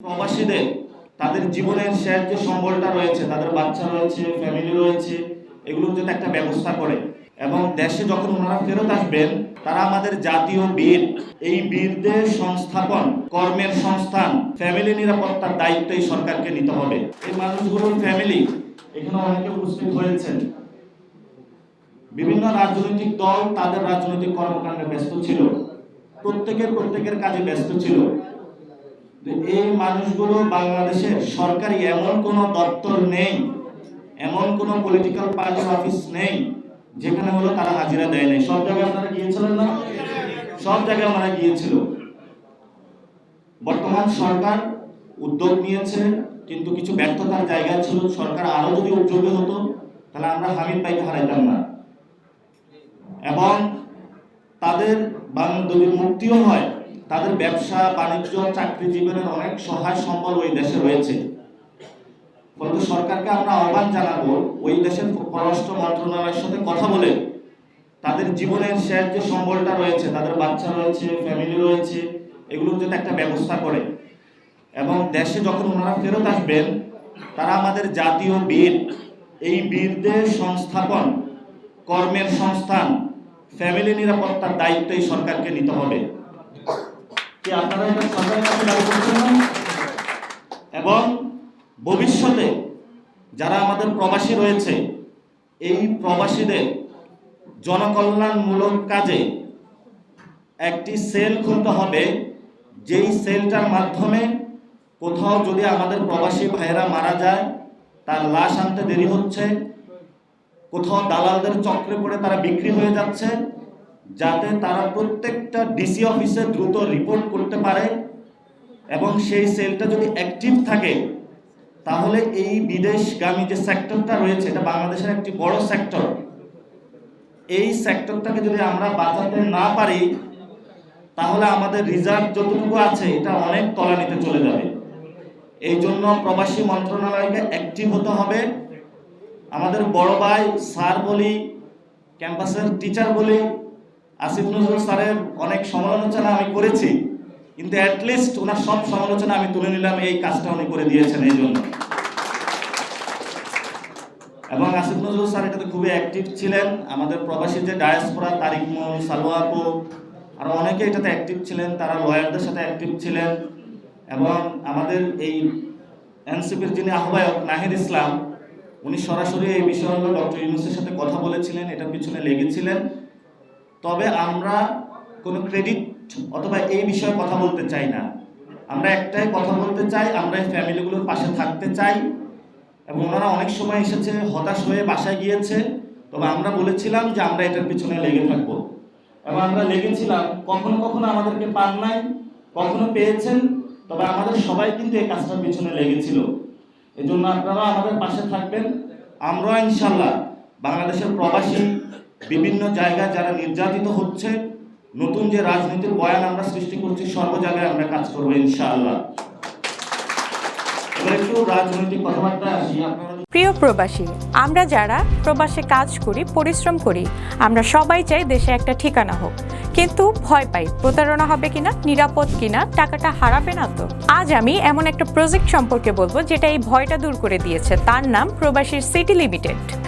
প্রবাসীদের, তাদের জীবনের শেষ যে সম্বলটা রয়েছে, তাদের বাচ্চা রয়েছে ফ্যামিলি রয়েছে, এগুলোর যাতে একটা ব্যবস্থা করে। এবং দেশে যখন ওনারা ফেরত আসবেন, তারা আমাদের জাতীয় বীর, এই বীরদের সংস্থাপন, কর্মের সংস্থান ফ্যামিলি নিরাপত্তার দায়িত্ব এই সরকারকে নিতে হবে। এই মানুষগুলোর ফ্যামিলি এখানে অনেকে উপস্থিত হয়েছেন। বিভিন্ন রাজনৈতিক দল তাদের রাজনৈতিক কর্মকাণ্ডে ব্যস্ত ছিল। প্রত্যেকের প্রত্যেকের কাজে ব্যস্ত ছিল। এই মানুষগুলো বাংলাদেশের সরকারি এমন কোনো দপ্তর নেই, এমন কোনো পলিটিক্যাল পার্টির অফিস নেই, যেখানে হলো তারা হাজিরা দেয় নাই। সব জায়গায় আপনারা গিয়েছিলেন না? সব জায়গায় ওনারা গিয়েছিল। বর্তমান সরকার উদ্যোগ নিয়েছে, কিন্তু কিছু ব্যর্থতার জায়গা ছিল। সরকার আরও যদি উদ্যোগী হতো, তাহলে আমরা হামিদ ভাইকে হারাইতাম না। এবং তাদের বাং- মুক্তিও হয়। তাদের ব্যবসা, বাণিজ্য, চাকরি জীবনের অনেক সহায় সম্বল ওই দেশে রয়েছে। ফলে সরকারকে আমরা আহ্বান জানাব, ওই দেশের পররাষ্ট্র মন্ত্রণালয়ের সাথে কথা বলে তাদের জীবনের শেষ যে সম্বলটা রয়েছে, তাদের বাচ্চা রয়েছে ফ্যামিলি রয়েছে, এগুলোর যাতে একটা ব্যবস্থা করে। এবং দেশে যখন ওনারা ফেরত আসবেন, তারা আমাদের জাতীয় বীর, এই বীরদের সংস্থাপন, কর্মের সংস্থান ফ্যামিলি নিরাপত্তার দায়িত্ব এই সরকারকে নিতে হবে। কি আপনারা এটা সরকারের কাছে দাবি করছেন এবং ভবিষ্যতে যারা আমাদের প্রবাসী রয়েছে, এই প্রবাসীদের জনকল্যাণমূলক কাজে একটি সেল খুলতে হবে। যেই সেলটার মাধ্যমে কোথাও যদি আমাদের প্রবাসী ভাইয়েরা মারা যায়, তার লাশ আনতে দেরি হচ্ছে, কোথাও দালালদের চক্রে পড়ে তারা বিক্রি হয়ে যাচ্ছে যাতে তারা প্রত্যেকটা ডিসি অফিসে দ্রুত রিপোর্ট করতে পারে এবং সেই সেলটা যদি অ্যাক্টিভ থাকে, তাহলে এই বিদেশগামী যে সেক্টরটা রয়েছে, এটা বাংলাদেশের একটি বড় সেক্টর এই সেক্টরটাকে যদি আমরা বাঁচাতে না পারি, তাহলে আমাদের রিজার্ভ যতটুকু আছে, এটা অনেক তলানিতে চলে যাবে। এই জন্য প্রবাসী মন্ত্রণালয়কে অ্যাক্টিভ হতে হবে। আমাদের বড় ভাই স্যার বলি ক্যাম্পাসের টিচার বলি আসিফ নজরুল স্যারের অনেক সমালোচনা আমি করেছি, কিন্তু অ্যাটলিস্ট ওনার সব সমালোচনা আমি তুলে নিলাম, এই কাজটা উনি করে দিয়েছেন এই জন্য। এবং আসিফ নজরুল স্যার এটাতে খুবই অ্যাক্টিভ ছিলেন। আমাদের প্রবাসী যে ডায়াসপোরা তারিক মোহন সালোয়া আপু আরও অনেকে এটাতে অ্যাক্টিভ ছিলেন, তারা লয়ারদের সাথে অ্যাক্টিভ ছিলেন। এবং আমাদের এই এনসিপির যিনি আহ্বায়ক নাহিদ ইসলাম, উনি সরাসরি এই বিষয়গুলো ডক্টর ইউনুসের সাথে কথা বলেছিলেন, এটার পিছনে লেগেছিলেন। তবে আমরা কোনো ক্রেডিট অথবা এই বিষয়ে কথা বলতে চাই না। আমরা একটাই কথা বলতে চাই আমরা এই ফ্যামিলিগুলোর পাশে থাকতে চাই এবং ওনারা অনেক সময় এসেছে, হতাশ হয়ে বাসায় গিয়েছে। তবে আমরা বলেছিলাম যে আমরা এটার পিছনে লেগে থাকব। এবং আমরা লেগেছিলাম, কখনো কখনো আমাদেরকে পান নাই, কখনো পেয়েছেন, তবে আমাদের সবাই কিন্তু এই কাজটার পিছনে লেগেছিল। এজন্য আপনারা আমাদের পাশে থাকবেন। আমরা ইনশাল্লাহ বাংলাদেশের প্রবাসী বিভিন্ন জায়গায় যারা নির্যাতিত হচ্ছে, নতুন যে রাজনীতির বয়ান আমরা সৃষ্টি করছি, সর্ব জায়গায় আমরা কাজ করব ইনশাআল্লাহ। প্রিয় প্রবাসী, আমরা যারা প্রবাসে কাজ করি, পরিশ্রম করি, আমরা সবাই চাই দেশে একটা ঠিকানা হোক। কিন্তু ভয় পাই, প্রতারণা হবে কিনা, নিরাপদ কিনা, টাকাটা হারাবে না তো? আজ আমি এমন একটা প্রজেক্ট সম্পর্কে বলব, যেটা এই ভয়টা দূর করে দিয়েছে। তার নাম প্রবাসীর সিটি লিমিটেড।